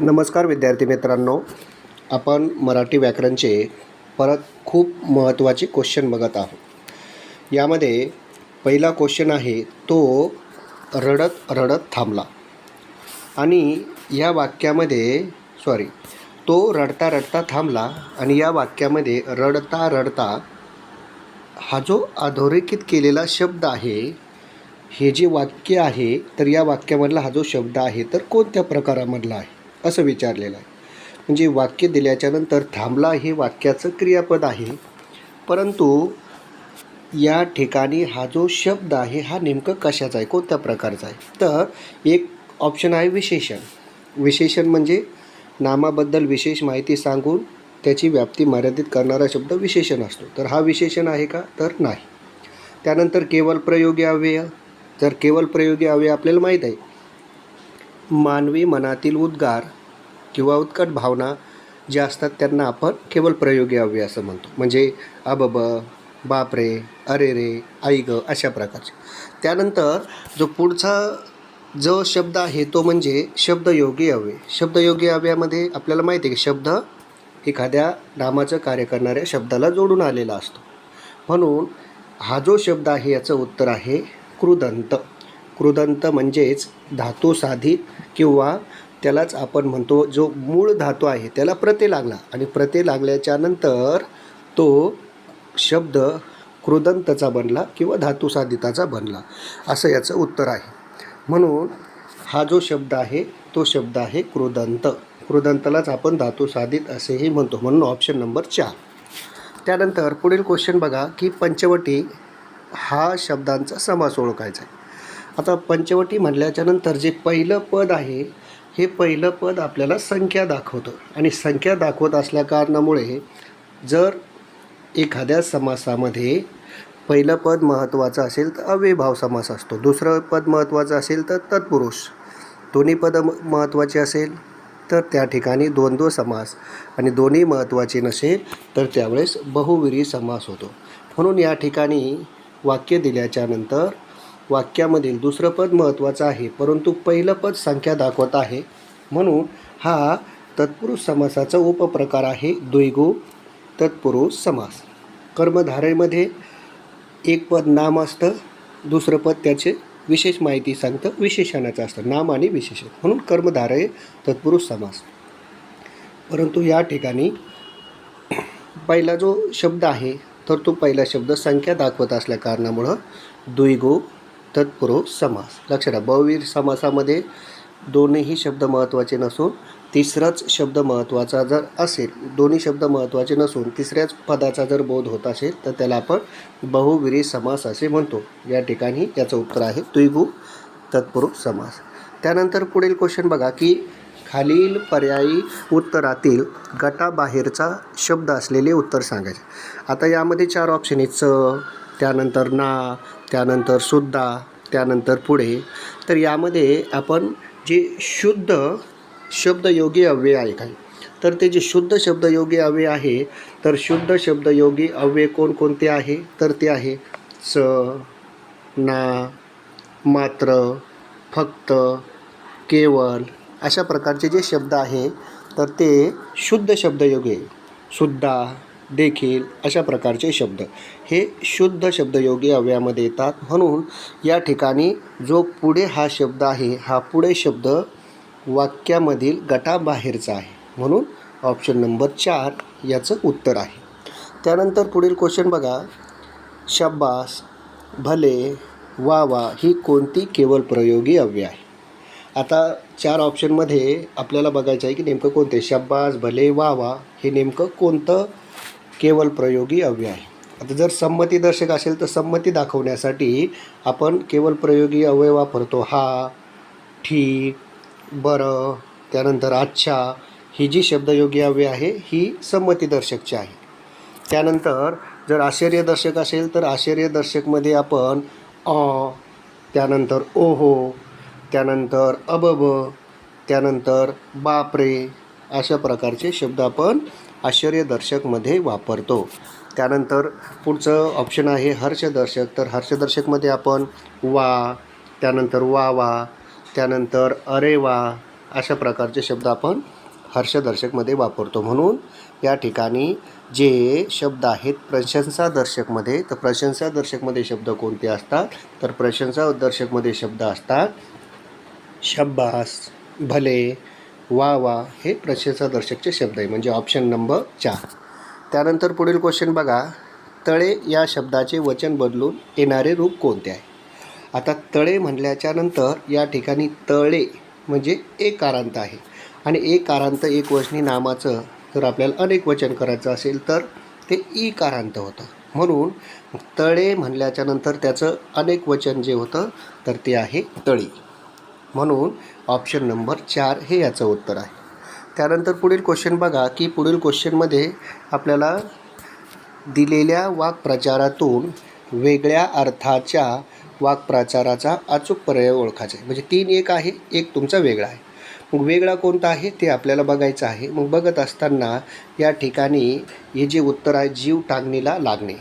नमस्कार विद्यार्थी मित्रांनो. आपण मराठी व्याकरणचे परत खूप महत्त्वाचे क्वेश्चन बघत आहोत. यामध्ये पहिला क्वेश्चन आहे तो रडत रडत थांबला. आणि या वाक्यामध्ये सॉरी तो रडता रडता थांबला आणि या वाक्यामध्ये रडता रडता हा जो अधोरेखित केलेला शब्द आहे हे जे वाक्य आहे तर या वाक्यामधला हा जो शब्द आहे तर कोणत्या प्रकारामधला आहे? असं विचारलेलं आहे. म्हणजे वाक्य दिल्याच्यानंतर थांबला हे वाक्याचं क्रियापद आहे. परंतु या ठिकाणी हा जो शब्द आहे हा नेमकं कशाचा आहे? कोणत्या प्रकारचा आहे? तर एक ऑप्शन आहे विशेषण. विशेषण म्हणजे नामाबद्दल विशेष माहिती सांगून त्याची व्याप्ती मर्यादित करणारा शब्द विशेषण असतो. तर हा विशेषण आहे का? तर नाही. त्यानंतर केवळ प्रयोगी अव्यय. जर केवळ प्रयोगी अव्यय आपल्याला माहीत आहे. मानवी मनातील उद्गार किंवा उत्कट भावना ज्या असतात त्यांना आपण केवळ प्रयोगी अव्यय असं म्हणतो. म्हणजे अबब बापरे अरे रे आई ग अशा प्रकारचे. त्यानंतर जो पुढचा जो शब्द आहे तो म्हणजे शब्दयोगी अव्यय शब्दयोगी अव्ययामध्ये आपल्याला माहिती आहे की शब्द एखाद्या नामाचं कार्य करणाऱ्या शब्दाला जोडून आलेला असतो. म्हणून हा जो शब्द आहे याचं उत्तर आहे कृदंत कृदंत म्हणजेच धातू साधित किंवा त्यालाच आपण म्हणतो जो मूळ धातू आहे त्याला प्रते लागला. आणि प्रते लागल्याच्या नंतर तो शब्द कृदंतचा बनला किंवा धातुसाधिताचा बनला. असं याचं उत्तर आहे. म्हणून हा जो शब्द आहे तो शब्द आहे कृदंत कृदंतलाच आपण धातू साधित असेही म्हणतो. म्हणून ऑप्शन नंबर चार. त्यानंतर पुढील क्वेश्चन बघा की पंचवटी हा शब्दांचा समास ओळखायचा आहे. आता पंचवटी म्हटल्याच्यानंतर जे पहिलं पद आहे हे पहिलं पद आपल्याला संख्या दाखवतं. आणि संख्या दाखवत असल्या कारणामुळे जर एखाद्या समासामध्ये पहिलं पद महत्त्वाचं असेल तर अव्ययभाव समास असतो. दुसरं पद महत्त्वाचं असेल तर तत्पुरुष. दोन्ही पद महत्त्वाचे असेल तर त्या ठिकाणी द्वंद्व समास आणि दोन्ही महत्त्वाचे नसेल तर त्यावेळेस बहुविरी समास होतो. म्हणून या ठिकाणी वाक्य दिल्याच्यानंतर वाक्यामधील दुसरं पद महत्त्वाचं आहे परंतु पहिलं पद संख्या दाखवत आहे. म्हणून हा तत्पुरुष समासाचा उपप्रकार आहे द्विगु तत्पुरुष समास. कर्मधारेमध्ये एक पद नाम असतं दुसरं पद त्याचे विशेष माहिती सांगतं विशेषणाचं असतं नाम आणि विशेषण म्हणून कर्मधारय तत्पुरुष समास. परंतु या ठिकाणी पहिला जो शब्द आहे तर तो पहिला शब्द संख्या दाखवत असल्या कारणामुळं द्विगु तत्पुरुष समास. लक्षात बहुवीर समासामध्ये दोन्हीही शब्द महत्त्वाचे नसून तिसराच शब्द महत्त्वाचा जर असेल दोन्ही शब्द महत्त्वाचे नसून तिसऱ्याच पदाचा जर बोध होत असेल तर त्याला आपण बहुविरी समास असे म्हणतो. या ठिकाणी याचं उत्तर आहे द्विगु तत्पुरुष समास. त्यानंतर पुढील क्वेश्चन बघा की खालील पर्यायी उत्तरातील गटाबाहेरचा शब्द असलेले उत्तर सांगायचे. आता यामध्ये चार ऑप्शन आहेत. च त्यानंतर ना त्यानंतर सुद्धा त्यानंतर पुढे. तर यामध्ये आपण जे शुद्ध शब्दयोगी अव्यय आहे तर ते जे शुद्ध शब्दयोगी अव्यय आहे तर शुद्ध शब्दयोगी अव्यय कोणकोणते आहे? तर ते आहे स ना मात्र फक्त केवळ अशा प्रकारचे जे शब्द आहे तर ते शुद्ध शब्दयोगी सुद्धा देखील अशा प्रकारचे शब्द. हे शुद्ध शब्दयोगी अव्यामध्ये येतात. म्हणून या ठिकाणी जो पुढे हा शब्द आहे हा पुढे शब्द वाक्यामधील गटाबाहेरचा आहे. म्हणून ऑप्शन नंबर चार याचं उत्तर आहे. त्यानंतर पुढील क्वेश्चन बघा. शब्बास भले वा वा ही कोणती केवळ प्रयोगी अव्यय आहे? आता चार ऑप्शनमध्ये आपल्याला बघायचं आहे की नेमकं कोणते? शब्बास भले वा वा हे नेमकं कोणतं केवल प्रयोगी अव्यय आहे. आता जर संमतीदर्शक असेल तर संमती दाखवण्यासाठी आपण केवळ प्रयोगी अव्यय वापरतो. हा ठीक बरं त्यानंतर अच्छा ही जी शब्दयोगी अव्यय आहे ही संमतीदर्शकची आहे. त्यानंतर जर आश्चर्यदर्शक असेल तर आश्चर्यदर्शकमध्ये आपण अ त्यानंतर ओहो त्यानंतर अबब त्यानंतर बापरे अशा प्रकारचे शब्द आपण आश्चर्यदर्शकमध्ये वापरतो. त्यानंतर पुढचं ऑप्शन आहे हर्षदर्शक. तर हर्षदर्शकमध्ये आपण वा त्यानंतर वा वा त्यानंतर अरे वा अशा प्रकारचे शब्द आपण हर्षदर्शकमध्ये वापरतो. म्हणून या ठिकाणी जे शब्द आहेत प्रशंसादर्शकमध्ये तर प्रशंसादर्शकमध्ये शब्द कोणते असतात? तर प्रशंसादर्शकमध्ये शब्द असतात शब्बास भले वा वा हे प्रशंसादर्शकचे शब्द आहे म्हणजे ऑप्शन नंबर चार. त्यानंतर पुढील क्वेश्चन बघा. तळे या शब्दाचे वचन बदलून येणारे रूप कोणते आहे? आता तळे म्हणल्याच्या नंतर या ठिकाणी तळे म्हणजे एक कारांत आहे. आणि एक कारांत एक वचनी नामाचं जर आपल्याला अनेक वचन करायचं असेल तर ते ई कारांत होतं. म्हणून तळे म्हणल्याच्या नंतर त्याचं अनेक वचन जे होतं तर ते आहे तळी. म्हणून ऑप्शन नंबर चार हे याचं उत्तर आहे. त्यानंतर पुढील क्वेश्चन बघा की पुढील क्वेश्चनमध्ये आपल्याला दिलेल्या वाक्प्रचारातून वेगळ्या अर्थाच्या वाक्प्रचाराचा अचूक पर्याय ओळखायचा आहे. म्हणजे तीन एक आहे एक तुमचा वेगळा आहे. मग वेगळा कोणता आहे ते आपल्याला बघायचं आहे. मग बघत असताना या ठिकाणी हे जे उत्तर आहे जीव टांगणीला लागणे.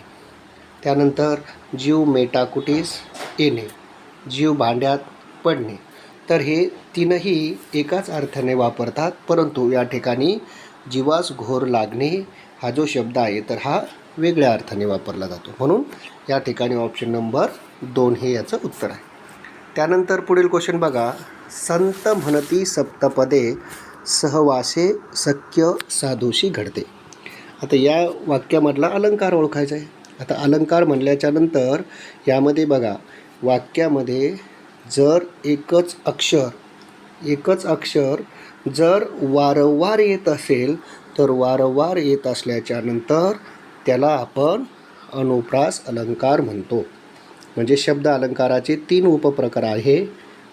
त्यानंतर जीव मेटाकुटीस येणे. जीव भांड्यात पडणे. तर हे तीनही एकाच अर्थाने वापरतात परंतु या ठिकाणी जीवास घोर लागणे हा जो शब्द आहे तर हा वेगळ्या अर्थाने वापरला जातो. म्हणून या ठिकाणी ऑप्शन नंबर दोन हे याचं उत्तर आहे. त्यानंतर पुढील क्वेश्चन बघा. संत म्हणती सप्तपदे सहवासे सख्य साधूशी घडते. आता या वाक्यामधला अलंकार ओळखायचा आहे. आता अलंकार म्हणल्याच्यानंतर यामध्ये बघा वाक्यामध्ये जर एकच अक्षर एकच अक्षर जर वारंवार येत असेल तर वारंवार येत असल्याच्या नंतर त्याला आपण अनुप्रास अलंकार म्हणतो. म्हणजे शब्द अलंकाराचे तीन उपप्रकार आहे.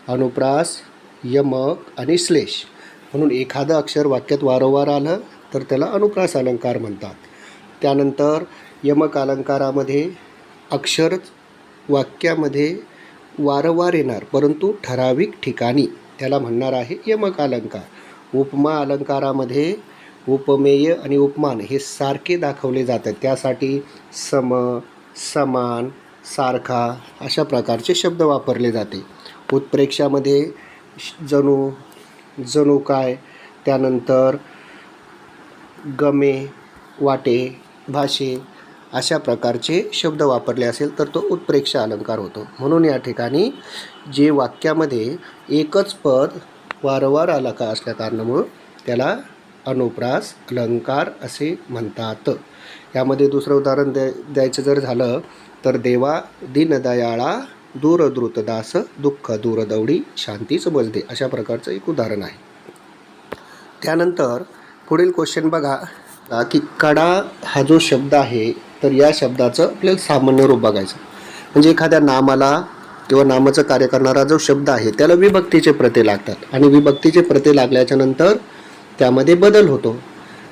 अनुप्रास यमक आणि श्लेष. म्हणून एखादं अक्षर वाक्यात वारंवार आलं तर त्याला अनुप्रास अलंकार म्हणतात. त्यानंतर यमक अलंकारामध्ये अक्षर वाक्यामध्ये वारंवार येणार परंतु ठराविक ठिकाणी त्याला म्हणणार आहे यमक अलंकार. उपमा अलंकारामध्ये उपमेय आणि उपमान हे सारखे दाखवले जातात. त्यासाठी सम समान सारखा अशा प्रकारचे शब्द वापरले जाते. उत्प्रेक्षामध्ये जणू जणू काय? त्यानंतर गमे वाटे भाषे अशा प्रकारचे शब्द वापरले असेल तर तो उत्प्रेक्ष अलंकार होतो. म्हणून या ठिकाणी जे वाक्यामध्ये एकच पद वारंवार आला का असल्या कारणामुळं त्याला अनुप्रास अलंकार असे म्हणतात. यामध्ये दुसरं उदाहरण द्या द्यायचं जर झालं तर देवा दीनदयाळा दूरद्रुतदास दुःख दूरदौडी शांतीच बजदे अशा प्रकारचं एक उदाहरण आहे. त्यानंतर पुढील क्वेश्चन बघा की कडा हा जो शब्द आहे तर या शब्दाचं आपल्याला सामान्य रूप बघायचं. म्हणजे एखाद्या नामाला किंवा नामाचं कार्य करणारा जो शब्द आहे त्याला विभक्तीचे प्रते लागतात. आणि विभक्तीचे प्रते लागल्याच्या नंतर त्यामध्ये बदल होतो.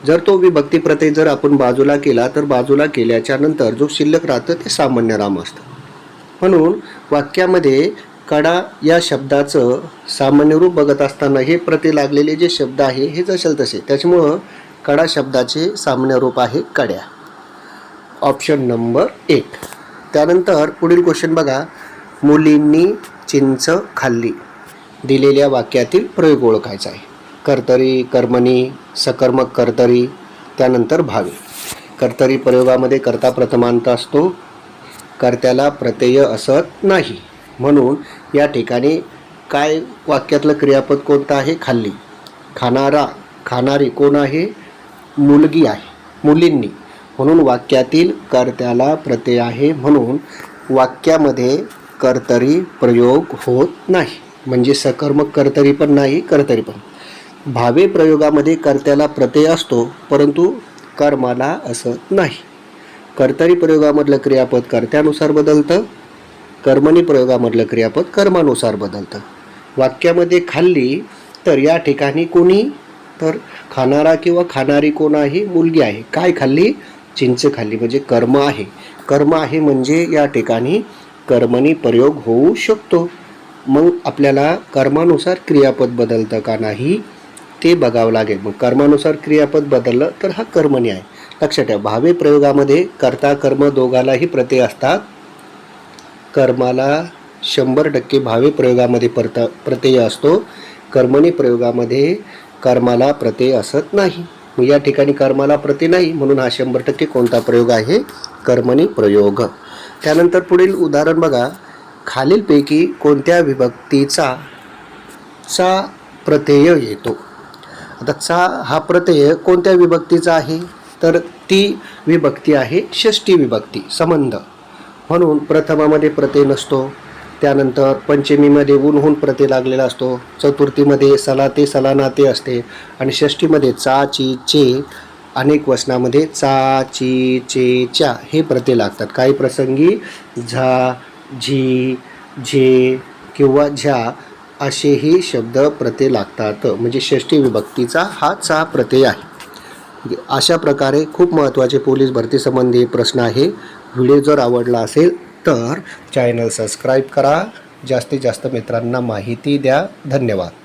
जर तो विभक्ती प्रते जर आपण बाजूला केला तर बाजूला केल्याच्यानंतर जो शिल्लक राहतं ते सामान्य राम असतं. म्हणून वाक्यामध्ये कडा या शब्दाचं सामान्य रूप बघत असताना हे प्रते लागलेले जे शब्द आहे हे जसेल तसे. त्याच्यामुळं कडा शब्दाचे सामान्य रूप आहे कड्या. ऑप्शन नंबर एक. त्यानंतर पुढील क्वेश्चन बघा. मुलींनी चिंच खाल्ली. दिलेल्या वाक्यातील प्रयोग ओळखायचा आहे. कर्तरी कर्मणी सकर्मक कर्तरी त्यानंतर भावे. कर्तरी प्रयोगामध्ये कर्ता प्रथमांत असतो. कर्त्याला प्रत्यय असत नाही. म्हणून या ठिकाणी काय वाक्यातलं क्रियापद कोणतं आहे? खाल्ली. खाणारा खाणारी कोण आहे? मुलगी आहे. मुलींनी. म्हणून वाक्यातील कर्त्याला प्रत्यय आहे म्हणून वाक्यामध्ये कर्तरी प्रयोग होत नाही. म्हणजे सकर्मक कर्तरी पण नाही कर्तरी पण. भावे प्रयोगामध्ये कर्त्याला प्रत्यय असतो परंतु कर्माला असत नाही. कर्तरी प्रयोगामधलं क्रियापद कर्त्यानुसार बदलतं कर्मणी प्रयोगामधलं क्रियापद कर्मानुसार बदलतं. वाक्यामध्ये खाल्ली तर या ठिकाणी कोणी? तर खाणारा किंवा खाणारी कोणाही मुलगी आहे. काय खाल्ली? चिंच खाल्ली. म्हणजे कर्म आहे. कर्म आहे म्हणजे या ठिकाणी कर्मणी प्रयोग होऊ शकतो. मग आपल्याला कर्मानुसार क्रियापद बदलतं का नाही ते बघावं लागेल. मग कर्मानुसार क्रियापद बदललं तर हा कर्मणी आहे. लक्षात ठेवा. भावे प्रयोगामध्ये कर्ता कर्म दोघालाही प्रत्यय असतात. कर्माला शंभर टक्के भावे प्रयोगामध्ये परत प्रत्यय असतो. कर्मणी प्रयोगामध्ये कर्माला प्रत्यय असत नाही. मग या ठिकाणी कर्माला प्रती नाही म्हणून हा शंभर टक्के कोणता प्रयोग आहे? कर्मणी प्रयोग. त्यानंतर पुढील उदाहरण बघा. खालीलपैकी कोणत्या विभक्तीचा चा प्रत्यय येतो? आता चा हा प्रत्यय कोणत्या विभक्तीचा आहे? तर ती विभक्ती आहे षष्टी विभक्ती संबंध. म्हणून प्रथमामध्ये प्रत्यय नसतो. त्यानंतर पंचमीमध्ये ऊनहून प्रत्यय लागलेला असतो. चतुर्थीमध्ये सला ते सला नाते असते. आणि षष्टीमध्ये चा ची चे अनेक वचनामध्ये चा ची चे च्या हे प्रते लागतात. काही प्रसंगी झा झी झे किंवा झ्या असेही शब्द प्रत्यय लागतात. म्हणजे षष्टी विभक्तीचा हा चा प्रत्यय आहे. अशा प्रकारे खूप महत्त्वाचे पोलीस भरतीसंबंधी प्रश्न आहे. व्हिडिओ जर आवडला असेल तर चॅनल सबस्क्राईब करा. जास्तीत जास्त मित्रांना माहिती द्या. धन्यवाद.